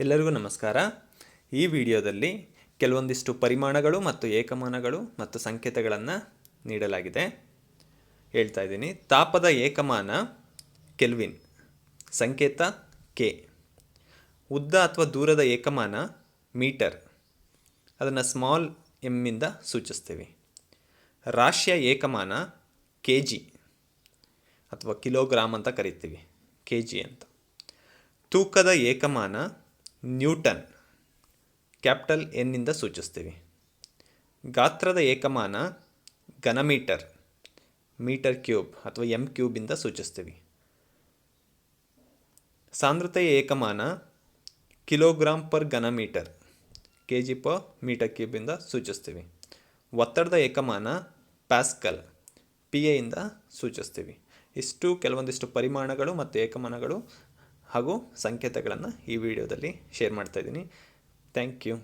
ಎಲ್ಲರಿಗೂ ನಮಸ್ಕಾರ. ಈ ವಿಡಿಯೋದಲ್ಲಿ ಕೆಲವೊಂದಿಷ್ಟು ಪರಿಮಾಣಗಳು ಮತ್ತು ಏಕಮಾನಗಳು ಮತ್ತು ಸಂಕೇತಗಳನ್ನು ನೀಡಲಾಗಿದೆ. ಹೇಳ್ತಾ ಇದ್ದೀನಿ. ತಾಪದ ಏಕಮಾನ ಕೆಲ್ವಿನ್, ಸಂಕೇತ ಕೆ. ಉದ್ದ ಅಥವಾ ದೂರದ ಏಕಮಾನ ಮೀಟರ್, ಅದನ್ನು ಸ್ಮಾಲ್ ಎಮ್ಮಿಂದ ಸೂಚಿಸ್ತೀವಿ. ರಾಶಿಯ ಏಕಮಾನ ಕೆ ಜಿ ಅಥವಾ ಕಿಲೋಗ್ರಾಮ್ ಅಂತ ಕರಿತೀವಿ. ಕೆ ಜಿ ಅಂತ. ತೂಕದ ಏಕಮಾನ ನ್ಯೂಟನ್, ಕ್ಯಾಪಿಟಲ್ ಎನ್ನಿಂದ ಸೂಚಿಸ್ತೀವಿ. ಗಾತ್ರದ ಏಕಮಾನ ಘನಮೀಟರ್, ಮೀಟರ್ ಕ್ಯೂಬ್ ಅಥವಾ ಎಂ ಕ್ಯೂಬಿಂದ ಸೂಚಿಸ್ತೀವಿ. ಸಾಂದ್ರತೆಯ ಏಕಮಾನ ಕಿಲೋಗ್ರಾಮ್ ಪರ್ ಘನಮೀಟರ್ ಕೆ ಜಿ ಪರ್ ಮೀಟರ್ ಕ್ಯೂಬಿಂದ ಸೂಚಿಸ್ತೀವಿ. ಒತ್ತಡದ ಏಕಮಾನ ಪ್ಯಾಸ್ಕಲ್, ಪಿ ಎಯಿಂದ ಸೂಚಿಸ್ತೀವಿ. ಇಷ್ಟು ಕೆಲವೊಂದಿಷ್ಟು ಪರಿಮಾಣಗಳು ಮತ್ತು ಏಕಮಾನಗಳು ಹಾಗೂ ಸಂಕೇತಗಳನ್ನು ಈ ವಿಡಿಯೋದಲ್ಲಿ ಶೇರ್ ಮಾಡ್ತಾ ಇದ್ದೀನಿ. Thank you